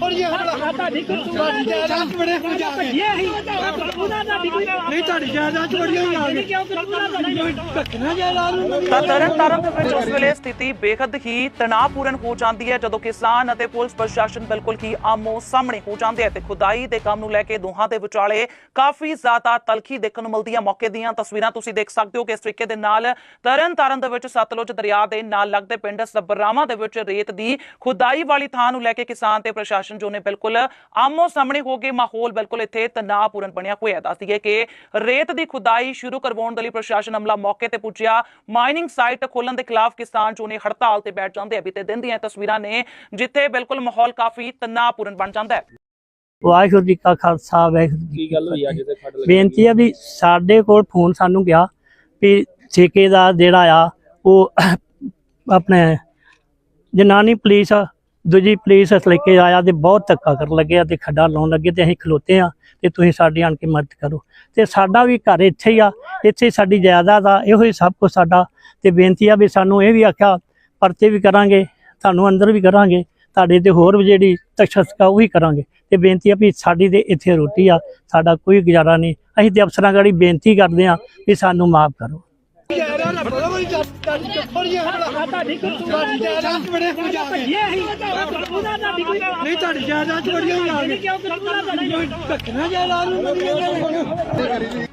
ਥੋੜੀਆਂ ਹਮਲਾ ਤੁਹਾਡੀ ਕੋਈ ਜਾਇਦਾਦ ਬੜੇ ਹੋ ਜਾ ਕੇ ਇਹ ਹੀ ਉਹਨਾਂ ਦਾ ਕੋਈ ਨਹੀਂ ਤੁਹਾਡੀ ਜਾਇਦਾਦ ਬੜੀਆਂ ਹੀ ਆ ਗਈ ਕਿਉਂ? ਕਰੂਗਾ ਧੱਕਣਾ ਜਾਇਦਾਦ? ਨੂੰ ਤਾਂ ਤਰਨ ਤਾਰਨ ਦੇ ਵਿੱਚ ਉਸ ਵੇਲੇ ਸਥਿਤੀ ਬੇहद ਹੀ ਤਣਾਅਪੂਰਨ ਹੋ ਜਾਂਦੀ ਹੈ ਜਦੋਂ ਕਿਸਾਨ ਅਤੇ ਪੁਲਿਸ ਪ੍ਰਸ਼ਾਸਨ ਬਿਲਕੁਲ ਹੀ ਆਮੋ ਸਾਹਮਣੇ ਹੋ ਜਾਂਦੇ ਹੈ ਤੇ ਖੁਦਾਈ ਦੇ ਕੰਮ ਨੂੰ ਲੈ ਕੇ ਦੋਹਾਂ ਦੇ ਵਿਚਾਲੇ ਕਾਫੀ ਜ਼ਿਆਦਾ ਤਲਖੀ ਦੇਖਣ ਨੂੰ ਮਿਲਦੀ ਹੈ। ਮੌਕੇ ਦੀਆਂ ਤਸਵੀਰਾਂ ਤੁਸੀਂ ਦੇਖ ਸਕਦੇ ਹੋ ਕਿ ਇਸ ਤਰੀਕੇ ਦੇ ਨਾਲ ਤਰਨ ਤਾਰਨ ਦੇ ਵਿੱਚ ਸਤਲੁਜ ਦਰਿਆ ਦੇ ਨਾਲ ਲੱਗਦੇ ਪਿੰਡ ਸਬਰਾਵਾਂ ਦੇ ਵਿੱਚ ਰੇਤ ਦੀ ਖੁਦਾਈ ਵਾਲੀ ਥਾਂ ਨੂੰ ਲੈ ਕੇ ਕਿਸਾਨ ਤੇ ਪ੍ਰਸ਼ਾਸਨ ਜੋ ਨੇ ਬਿਲਕੁਲ ਆਮੋ ਸਾਹਮਣੇ ਹੋ ਕੇ ਮਾਹੌਲ ਬਿਲਕੁਲ ਇੱਥੇ ਤਣਾਅਪੂਰਨ ਬਣਿਆ ਹੋਇਆ ਹੈ। ਦੱਸ ਦਈਏ ਕਿ ਰੇਤ ਦੀ ਖੁਦਾਈ ਸ਼ੁਰੂ ਕਰਵਾਉਣ ਦੇ ਲਈ ਪ੍ਰਸ਼ਾਸਨ ਅਮਲਾ ਮੌਕੇ ਤੇ ਪੁੱਜਿਆ। ਮਾਈਨਿੰਗ ਸਾਈਟ ਖੋਲਣ ਦੇ ਖਿਲਾਫ ਕਿਸਾਨ ਜੋ ਨੇ ਹੜਤਾਲ ਤੇ ਬੈਠ ਜਾਂਦੇ ਆ। ਬੀਤੇ ਦਿਨ ਦੀਆਂ ਤਸਵੀਰਾਂ ਨੇ ਜਿੱਥੇ ਬਿਲਕੁਲ ਮਾਹੌਲ ਕਾਫੀ ਤਣਾਅਪੂਰਨ ਬਣ ਜਾਂਦਾ ਹੈ। ਵਾਹਿਗੁਰੂ ਜੀ ਕਾ ਖਾਲਸਾ ਵਾਹਿਗੁਰੂ ਜੀ ਕੀ ਗੱਲ ਹੋਈ ਅੱਜ ਤੇ ਖੱਡ ਲੱਗੀ ਬੇਨਤੀ ਹੈ ਵੀ ਸਾਡੇ ਕੋਲ ਫੋਨ ਸਾਨੂੰ ਗਿਆ ਵੀ ਠੇਕੇਦਾਰ ਜਿਹੜਾ ਆ ਉਹ ਆਪਣੇ ਜਨਾਨੀ ਪੁਲਿਸ ਦੂਜੀ ਪੁਲਿਸ ਲੈ ਕੇ ਆਇਆ ਤੇ ਬਹੁਤ ਧੱਕਾ ਕਰਨ ਲੱਗਿਆ ਤੇ ਖੱਡਾ ਲਾਉਣ ਲੱਗੇ ਤੇ ਅਸੀਂ ਖਲੋਤੇ ਆ ਤੇ ਤੁਸੀਂ ਸਾਡੀ ਆਣ ਕੇ ਮਦਦ ਕਰੋ। ਤੇ ਸਾਡਾ ਵੀ ਘਰ ਇੱਥੇ ਹੀ ਆ, ਇੱਥੇ ਹੀ ਸਾਡੀ ਜਾਇਦਾਦ ਆ, ਇਹੋ ਹੀ ਸਭ ਕੁਝ ਸਾਡਾ। ਤੇ ਬੇਨਤੀ ਆ ਵੀ ਸਾਨੂੰ ਇਹ ਵੀ ਆਖਿਆ, ਪਰਚੇ ਵੀ ਕਰਾਂਗੇ, ਤੁਹਾਨੂੰ ਅੰਦਰ ਵੀ ਕਰਾਂਗੇ, ਤੁਹਾਡੇ ਤੇ ਹੋਰ ਵੀ ਜਿਹੜੀ ਤਸ਼ੱਦਦ ਉਹ ਵੀ ਕਰਾਂਗੇ। ਤੇ ਬੇਨਤੀ ਆ ਵੀ ਸਾਡੀ ਤੇ ਇੱਥੇ ਰੋਟੀ ਆ, ਸਾਡਾ ਕੋਈ ਗੁਜ਼ਾਰਾ ਨਹੀਂ। ਅਸੀਂ ਤੇ ਅਫਸਰਾਂ ਗਾੜੀ ਬੇਨਤੀ ਕਰਦੇ ਆ ਵੀ ਸਾਨੂੰ ਮਾਫ ਕਰੋ। ਨਾ ਬੜਾ ਬੜੀ ਤੁਹਾਡੀ ਥੋੜੀਆਂ ਹਮਲਾ ਤੁਹਾਡੀ ਤੁਹਾਡੀ ਜਾਇਦਾਦ ਬੜੇ ਹੋ ਜਾ ਕੇ। ਇਹ ਹੀ ਉਹਨਾਂ ਦਾ ਕੋਈ ਨਹੀਂ ਤੁਹਾਡੀ ਜਾਇਦਾਦ ਬੜੀਆਂ ਹੀ ਗਈ ਕਿਉਂ ਕਰੂਗਾ ਤੁਹਾਡਾ ਧੱਕਣਾ ਜਾਇਦਾਦ ਨੂੰ।